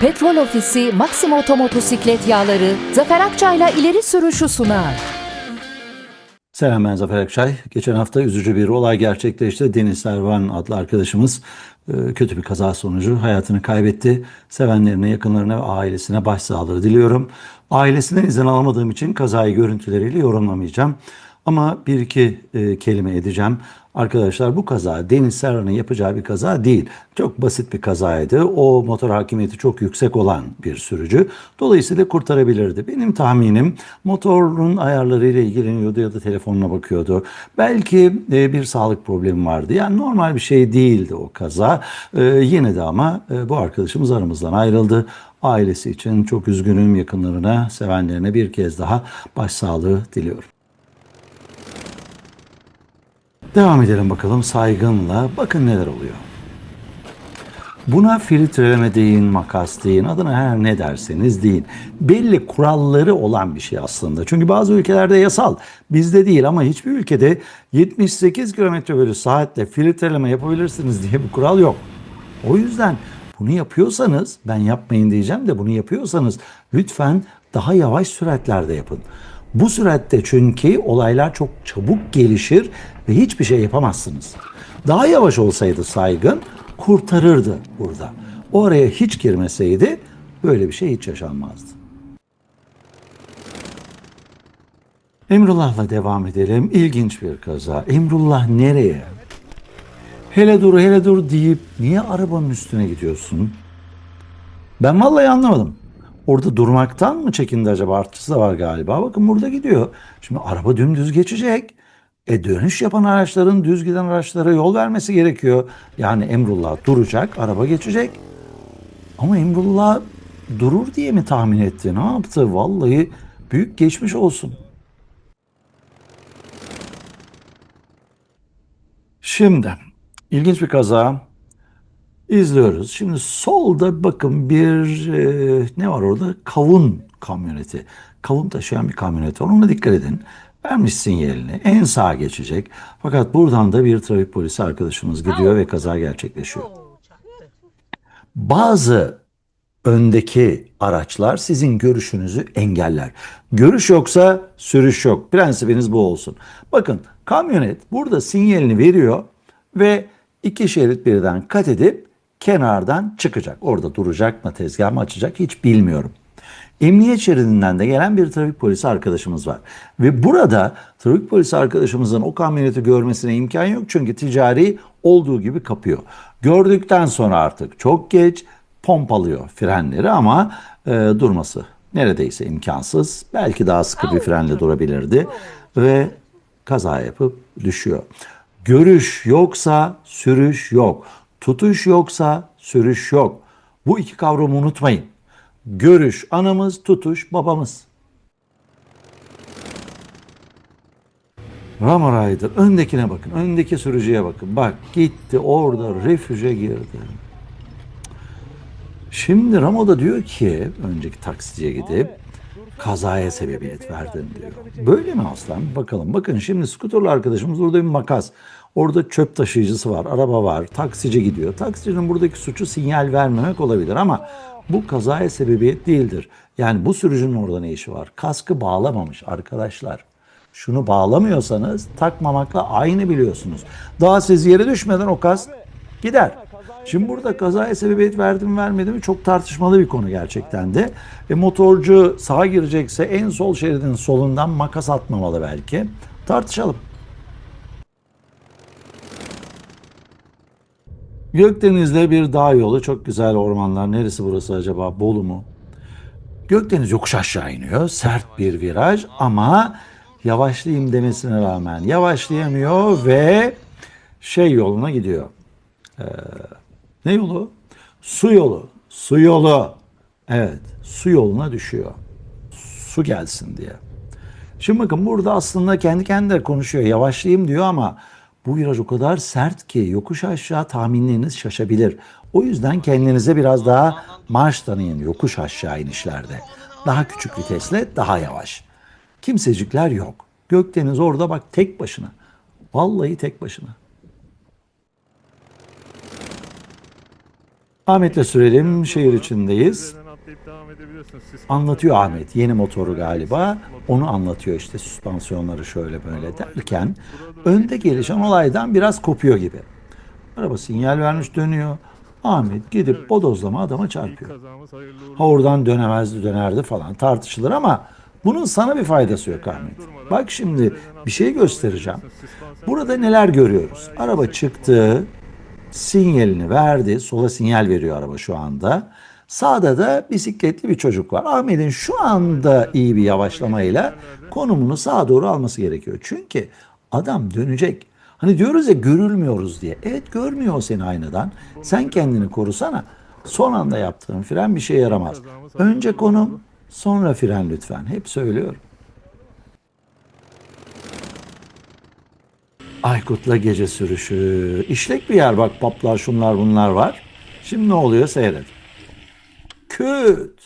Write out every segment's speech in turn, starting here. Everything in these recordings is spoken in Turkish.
Petrol Ofisi Maxima Otomotosiklet Yağları Zafer Akçay'la ileri sürüşü sunar. Selam ben Zafer Akçay. Geçen hafta üzücü bir olay gerçekleşti. Deniz Servan adlı arkadaşımız e, kötü bir kaza sonucu hayatını kaybetti. Sevenlerine, yakınlarına ve ailesine başsağlığı diliyorum. Ailesinden izin alamadığım için kazayı görüntüleriyle yorumlamayacağım. Ama bir iki e, kelime edeceğim. Arkadaşlar bu kaza Deniz Serran'ın yapacağı bir kaza değil. Çok basit bir kazaydı. O motor hakimiyeti çok yüksek olan bir sürücü. Dolayısıyla kurtarabilirdi. Benim tahminim motorun ayarlarıyla ilgileniyordu ya da telefonuna bakıyordu. Belki e, bir sağlık problemi vardı. Yani normal bir şey değildi o kaza. E, yine de ama e, bu arkadaşımız aramızdan ayrıldı. Ailesi için çok üzgünüm yakınlarına, sevenlerine bir kez daha başsağlığı diliyorum. Devam edelim bakalım saygınla. Bakın neler oluyor. Buna filtreleme deyin, makas deyin, adına her ne derseniz deyin. Belli kuralları olan bir şey aslında. Çünkü bazı ülkelerde yasal, bizde değil ama hiçbir ülkede 78 km bölü saatte filtreleme yapabilirsiniz diye bir kural yok. O yüzden bunu yapıyorsanız, ben yapmayın diyeceğim de bunu yapıyorsanız lütfen daha yavaş süratlerde yapın. Bu süratte çünkü olaylar çok çabuk gelişir ve hiçbir şey yapamazsınız. Daha yavaş olsaydı saygın kurtarırdı burada. Oraya hiç girmeseydi böyle bir şey hiç yaşanmazdı. Emrullah'la devam edelim. İlginç bir kaza. Emrullah nereye? Hele dur hele dur deyip niye arabanın üstüne gidiyorsun? Ben vallahi anlamadım. Orada durmaktan mı çekindi acaba? Artçısı da var galiba. Bakın burada gidiyor. Şimdi araba dümdüz geçecek. E dönüş yapan araçların düz giden araçlara yol vermesi gerekiyor. Yani Emrullah duracak, araba geçecek. Ama Emrullah durur diye mi tahmin etti? Ne yaptı? Vallahi büyük geçmiş olsun. Şimdi ilginç bir kaza. İzliyoruz. Şimdi solda bakın bir e, ne var orada? Kavun kamyoneti. Kavun taşıyan bir kamyonet var. Ona dikkat edin. Vermiş sinyalini. En sağa geçecek. Fakat buradan da bir trafik polisi arkadaşımız gidiyor ve kaza gerçekleşiyor. Bazı öndeki araçlar sizin görüşünüzü engeller. Görüş yoksa sürüş yok. Prensibiniz bu olsun. Bakın kamyonet burada sinyalini veriyor ve iki şerit birden kat edip kenardan çıkacak. Orada duracak mı tezgah mı açacak hiç bilmiyorum. Emniyet şeridinden de gelen bir trafik polisi arkadaşımız var. Ve burada trafik polisi arkadaşımızın o kamyoneti görmesine imkan yok. Çünkü ticari olduğu gibi kapıyor. Gördükten sonra artık çok geç pompalıyor frenleri ama e, durması neredeyse imkansız. Belki daha sıkı bir frenle durabilirdi ve kaza yapıp düşüyor. Görüş yoksa sürüş yok. Tutuş yoksa sürüş yok. Bu iki kavramı unutmayın. Görüş anamız, tutuş babamız. Rama Rider öndekine bakın. Öndeki sürücüye bakın. Bak gitti orada refüje girdi. Şimdi Ramo da diyor ki önceki taksiciye gidip kazaya sebebiyet verdin diyor. Böyle mi aslan? Bakalım. Bakın şimdi skuterlı arkadaşımız orada bir makas. Orada çöp taşıyıcısı var, araba var, taksici gidiyor. Taksicinin buradaki suçu sinyal vermemek olabilir ama bu kazaya sebebiyet değildir. Yani bu sürücünün orada ne işi var? Kaskı bağlamamış arkadaşlar. Şunu bağlamıyorsanız takmamakla aynı biliyorsunuz. Daha siz yere düşmeden o kask gider. Şimdi burada kazaya sebebiyet verdi mi vermedi mi çok tartışmalı bir konu gerçekten de. E, motorcu sağa girecekse en sol şeridin solundan makas atmamalı belki. Tartışalım. Gökdeniz'de bir dağ yolu. Çok güzel ormanlar. Neresi burası acaba? Bolu mu? Gökdeniz yokuş aşağı iniyor. Sert bir viraj ama yavaşlayayım demesine rağmen yavaşlayamıyor ve şey yoluna gidiyor. Ee, ne yolu? Su yolu. Su yolu. Evet, su yoluna düşüyor. Su gelsin diye. Şimdi bakın burada aslında kendi kendine konuşuyor. Yavaşlayayım diyor ama bu viraj o kadar sert ki yokuş aşağı tahminleriniz şaşabilir. O yüzden kendinize biraz daha marş tanıyın yokuş aşağı inişlerde. Daha küçük vitesle daha yavaş. Kimsecikler yok. Gökdeniz orada bak tek başına. Vallahi tek başına. Ahmet'le sürelim. Şehir içindeyiz. Atlayıp devam edebilirsiniz. Siz Anlatıyor Ahmet. Yeni motoru galiba. Onu anlatıyor işte süspansiyonları şöyle böyle derken önde gelişen olaydan biraz kopuyor gibi. Araba sinyal vermiş dönüyor. Ahmet gidip bodozlama adama çarpıyor. Ha oradan dönemezdi dönerdi falan tartışılır ama bunun sana bir faydası yok Ahmet. Bak şimdi bir şey göstereceğim. Burada neler görüyoruz? Araba çıktı, sinyalini verdi. Sola sinyal veriyor araba şu anda. Sağda da bisikletli bir çocuk var. Ahmet'in şu anda iyi bir yavaşlamayla konumunu sağa doğru alması gerekiyor. Çünkü adam dönecek. Hani diyoruz ya görülmüyoruz diye. Evet görmüyor o seni aynadan. Sen kendini korusana. Son anda yaptığın fren bir şey yaramaz. Önce konum, sonra fren lütfen. Hep söylüyorum. Aykut'la gece sürüşü. İşlek bir yer bak paplar şunlar bunlar var. Şimdi ne oluyor seyret. Küt.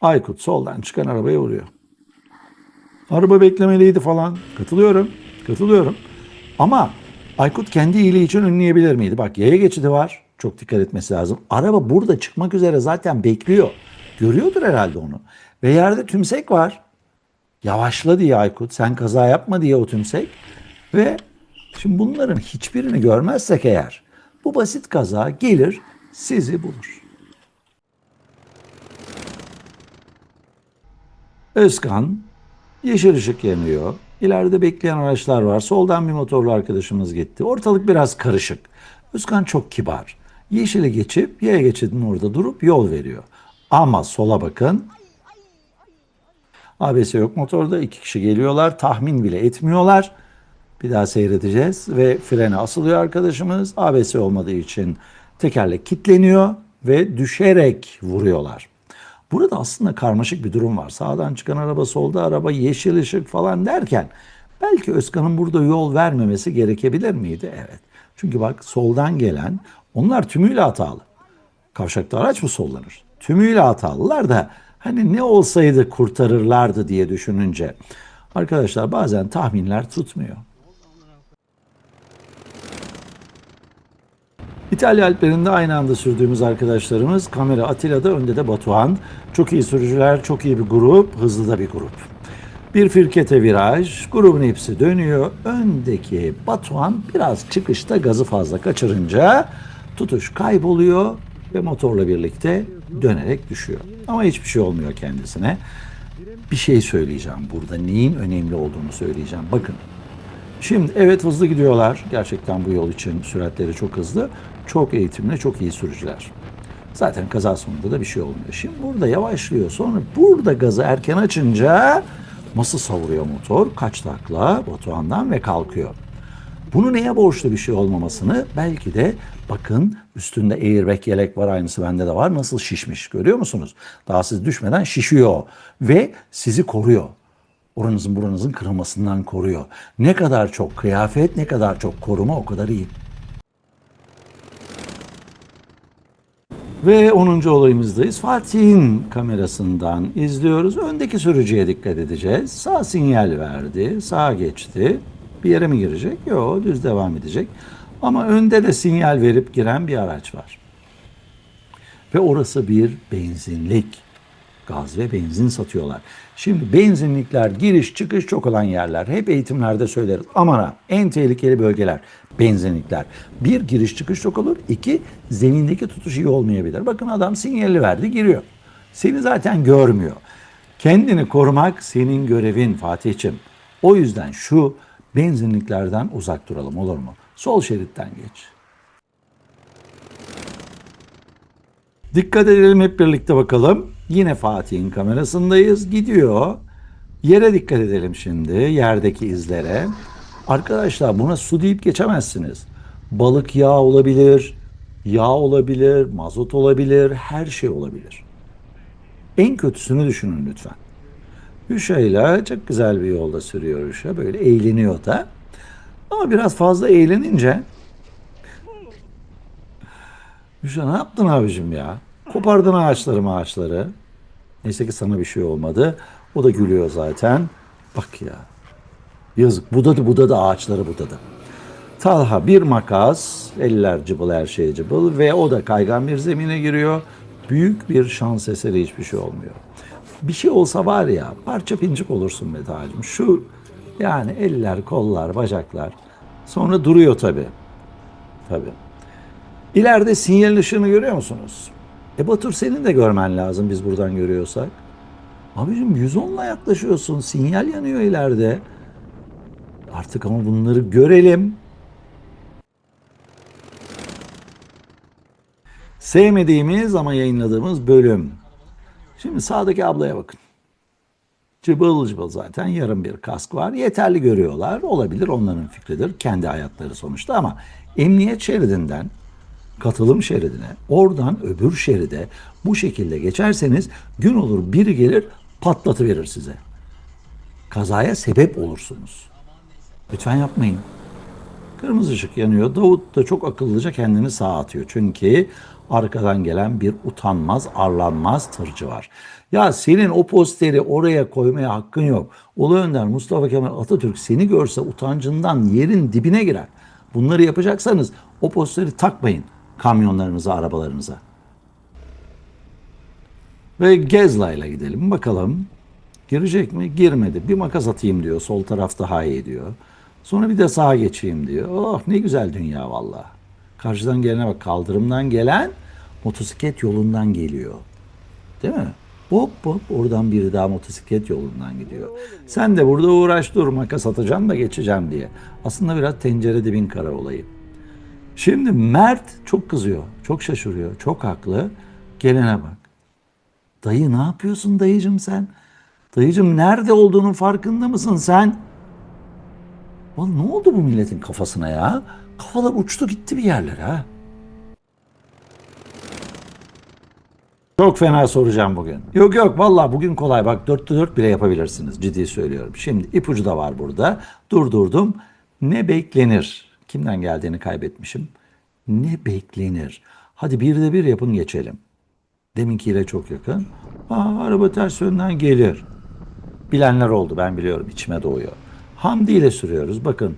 Aykut soldan çıkan arabaya vuruyor. Araba beklemeliydi falan. Katılıyorum. Katılıyorum. Ama Aykut kendi iyiliği için önleyebilir miydi? Bak yaya geçidi var. Çok dikkat etmesi lazım. Araba burada çıkmak üzere zaten bekliyor. Görüyordur herhalde onu. Ve yerde tümsek var. Yavaşla diye Aykut. Sen kaza yapma diye o tümsek. Ve şimdi bunların hiçbirini görmezsek eğer bu basit kaza gelir sizi bulur. Özkan yeşil ışık yanıyor. İleride bekleyen araçlar var. Soldan bir motorlu arkadaşımız gitti. Ortalık biraz karışık. Özkan çok kibar. Yeşili geçip yaya geçidinin orada durup yol veriyor. Ama sola bakın. ABS yok motorda. iki kişi geliyorlar. Tahmin bile etmiyorlar. Bir daha seyredeceğiz ve frene asılıyor arkadaşımız. ABS olmadığı için tekerlek kilitleniyor ve düşerek vuruyorlar. Burada aslında karmaşık bir durum var. Sağdan çıkan araba, solda araba, yeşil ışık falan derken belki Özkan'ın burada yol vermemesi gerekebilir miydi? Evet. Çünkü bak soldan gelen onlar tümüyle hatalı. Kavşakta araç mı sollanır? Tümüyle hatalılar da hani ne olsaydı kurtarırlardı diye düşününce. Arkadaşlar bazen tahminler tutmuyor. İtalya Alplerinde aynı anda sürdüğümüz arkadaşlarımız kamera Atilla'da önde de Batuhan. Çok iyi sürücüler, çok iyi bir grup, hızlı da bir grup. Bir firkete viraj, grubun hepsi dönüyor. Öndeki Batuhan biraz çıkışta gazı fazla kaçırınca tutuş kayboluyor ve motorla birlikte dönerek düşüyor. Ama hiçbir şey olmuyor kendisine. Bir şey söyleyeceğim burada. Neyin önemli olduğunu söyleyeceğim. Bakın Şimdi evet hızlı gidiyorlar. Gerçekten bu yol için süratleri çok hızlı. Çok eğitimli, çok iyi sürücüler. Zaten kaza sonunda da bir şey olmuyor. Şimdi burada yavaşlıyor. Sonra burada gazı erken açınca nasıl savuruyor motor? Kaç takla Batuhan'dan ve kalkıyor. Bunu neye borçlu bir şey olmamasını belki de bakın üstünde airbag yelek var aynısı bende de var. Nasıl şişmiş görüyor musunuz? Daha siz düşmeden şişiyor ve sizi koruyor oranızın buranızın kırılmasından koruyor. Ne kadar çok kıyafet, ne kadar çok koruma o kadar iyi. Ve 10. olayımızdayız. Fatih'in kamerasından izliyoruz. Öndeki sürücüye dikkat edeceğiz. Sağ sinyal verdi, sağa geçti. Bir yere mi girecek? Yok, düz devam edecek. Ama önde de sinyal verip giren bir araç var. Ve orası bir benzinlik. Gaz ve benzin satıyorlar. Şimdi benzinlikler giriş çıkış çok olan yerler. Hep eğitimlerde söyleriz. Aman ha en tehlikeli bölgeler benzinlikler. Bir giriş çıkış çok olur. İki zemindeki tutuş iyi olmayabilir. Bakın adam sinyali verdi giriyor. Seni zaten görmüyor. Kendini korumak senin görevin Fatih'ciğim. O yüzden şu benzinliklerden uzak duralım olur mu? Sol şeritten geç. Dikkat edelim hep birlikte bakalım. Yine Fatih'in kamerasındayız. Gidiyor. Yere dikkat edelim şimdi. Yerdeki izlere. Arkadaşlar buna su deyip geçemezsiniz. Balık yağı olabilir, yağ olabilir, mazot olabilir, her şey olabilir. En kötüsünü düşünün lütfen. Üşa'yla çok güzel bir yolda sürüyor Üşa. Böyle eğleniyor da. Ama biraz fazla eğlenince Üşa ne yaptın abicim ya? Kopardın ağaçları ağaçları. Neyse ki sana bir şey olmadı. O da gülüyor zaten. Bak ya. Yazık. Budadı budadı ağaçları budadı. Talha bir makas, eller cıbıl her şey cıbıl ve o da kaygan bir zemine giriyor. Büyük bir şans eseri hiçbir şey olmuyor. Bir şey olsa var ya parça pincik olursun be. Şu yani eller, kollar, bacaklar. Sonra duruyor tabii. Tabii. İleride sinyal ışığını görüyor musunuz? E Batur senin de görmen lazım biz buradan görüyorsak. Abicim 110'la yaklaşıyorsun. Sinyal yanıyor ileride. Artık ama bunları görelim. Sevmediğimiz ama yayınladığımız bölüm. Şimdi sağdaki ablaya bakın. Cıbıl cıbıl zaten yarım bir kask var. Yeterli görüyorlar. Olabilir onların fikridir. Kendi hayatları sonuçta ama emniyet şeridinden katılım şeridine, oradan öbür şeride bu şekilde geçerseniz gün olur biri gelir patlatıverir size. Kazaya sebep olursunuz. Lütfen yapmayın. Kırmızı ışık yanıyor. Davut da çok akıllıca kendini sağa atıyor. Çünkü arkadan gelen bir utanmaz, arlanmaz tırcı var. Ya senin o posteri oraya koymaya hakkın yok. Ulu Önder Mustafa Kemal Atatürk seni görse utancından yerin dibine girer. Bunları yapacaksanız o posteri takmayın kamyonlarınıza, arabalarınıza. Ve Gezla ile gidelim bakalım. Girecek mi? Girmedi. Bir makas atayım diyor. Sol taraf daha iyi diyor. Sonra bir de sağa geçeyim diyor. Oh ne güzel dünya valla. Karşıdan gelene bak. Kaldırımdan gelen motosiklet yolundan geliyor. Değil mi? Hop hop oradan biri daha motosiklet yolundan gidiyor. Sen de burada uğraş dur makas atacağım da geçeceğim diye. Aslında biraz tencere dibin kara olayı. Şimdi Mert çok kızıyor, çok şaşırıyor, çok haklı. Gelene bak. Dayı ne yapıyorsun dayıcım sen? Dayıcım nerede olduğunun farkında mısın sen? Lan ne oldu bu milletin kafasına ya? Kafalar uçtu gitti bir yerlere ha. Çok fena soracağım bugün. Yok yok vallahi bugün kolay. Bak dörtte dört bile yapabilirsiniz. Ciddi söylüyorum. Şimdi ipucu da var burada. Durdurdum. Ne beklenir? Kimden geldiğini kaybetmişim. Ne beklenir? Hadi bir de bir yapın geçelim. Deminkiyle çok yakın. Aa, araba ters yönden gelir. Bilenler oldu ben biliyorum içime doğuyor. Hamdi ile sürüyoruz. Bakın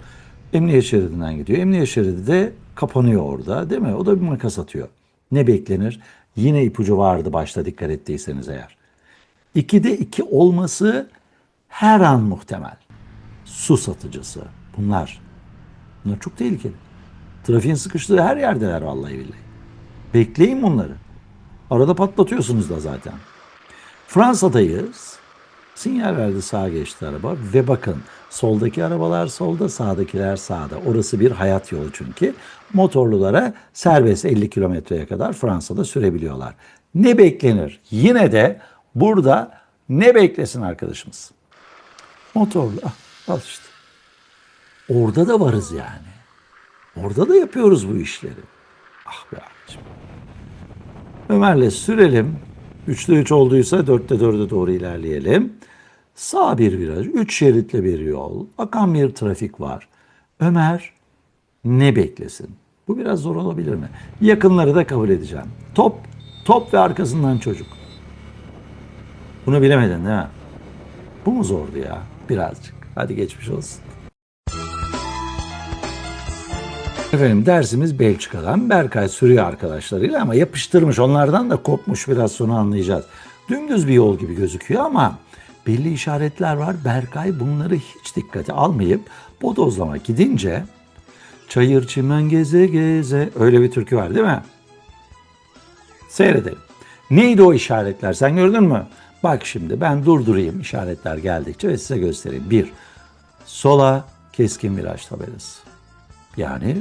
emniyet şeridinden gidiyor. Emniyet şeridi de kapanıyor orada değil mi? O da bir makas atıyor. Ne beklenir? Yine ipucu vardı başta dikkat ettiyseniz eğer. İkide iki olması her an muhtemel. Su satıcısı. Bunlar. Bunlar çok tehlikeli. Trafiğin sıkıştığı her yerdeler vallahi billahi. Bekleyin bunları. Arada patlatıyorsunuz da zaten. Fransa'dayız. Sinyal verdi sağa geçti araba ve bakın soldaki arabalar solda sağdakiler sağda. Orası bir hayat yolu çünkü. Motorlulara serbest 50 kilometreye kadar Fransa'da sürebiliyorlar. Ne beklenir? Yine de burada ne beklesin arkadaşımız? Motorlu. Ah, al işte. Orada da varız yani. Orada da yapıyoruz bu işleri. Ah be abicim. Ömer'le sürelim. Üçte üç olduysa dörtte dörde doğru ilerleyelim. Sağ bir viraj, üç şeritli bir yol, akan bir trafik var. Ömer ne beklesin? Bu biraz zor olabilir mi? Yakınları da kabul edeceğim. Top, top ve arkasından çocuk. Bunu bilemedin değil mi? Bu mu zordu ya? Birazcık. Hadi geçmiş olsun. Efendim dersimiz Belçika'dan. Berkay sürüyor arkadaşlarıyla ama yapıştırmış. Onlardan da kopmuş biraz sonra anlayacağız. Dümdüz bir yol gibi gözüküyor ama belli işaretler var. Berkay bunları hiç dikkate almayıp bodozlama gidince çayır çimen geze geze öyle bir türkü var değil mi? Seyredelim. Neydi o işaretler sen gördün mü? Bak şimdi ben durdurayım işaretler geldikçe ve size göstereyim. Bir, sola keskin viraj tabelası. Yani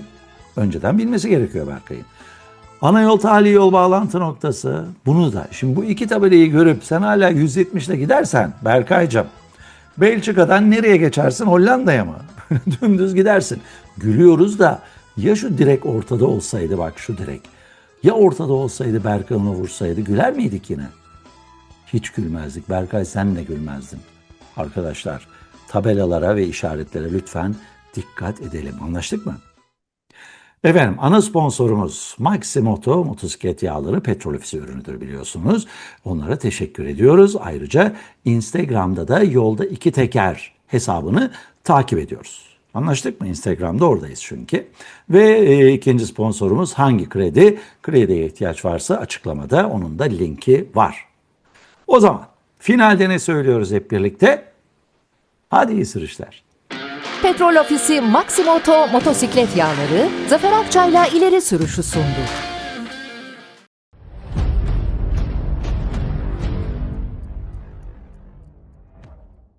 önceden bilmesi gerekiyor Berkay'ın. Ana yol tali yol bağlantı noktası. Bunu da şimdi bu iki tabelayı görüp sen hala 170 ile gidersen Berkay'cığım Belçika'dan nereye geçersin? Hollanda'ya mı? Dümdüz gidersin. Gülüyoruz da ya şu direk ortada olsaydı bak şu direk. Ya ortada olsaydı Berkay onu vursaydı güler miydik yine? Hiç gülmezdik. Berkay sen de gülmezdin. Arkadaşlar tabelalara ve işaretlere lütfen dikkat edelim. Anlaştık mı? Efendim ana sponsorumuz Maximoto motosiklet yağları petrol ofisi ürünüdür biliyorsunuz. Onlara teşekkür ediyoruz. Ayrıca Instagram'da da yolda iki teker hesabını takip ediyoruz. Anlaştık mı? Instagram'da oradayız çünkü. Ve e, ikinci sponsorumuz hangi kredi? Krediye ihtiyaç varsa açıklamada onun da linki var. O zaman finalde ne söylüyoruz hep birlikte? Hadi iyi sürüşler. Petrol Ofisi Maximoto motosiklet yağları Zafer Akçay'la ileri sürüşü sundu.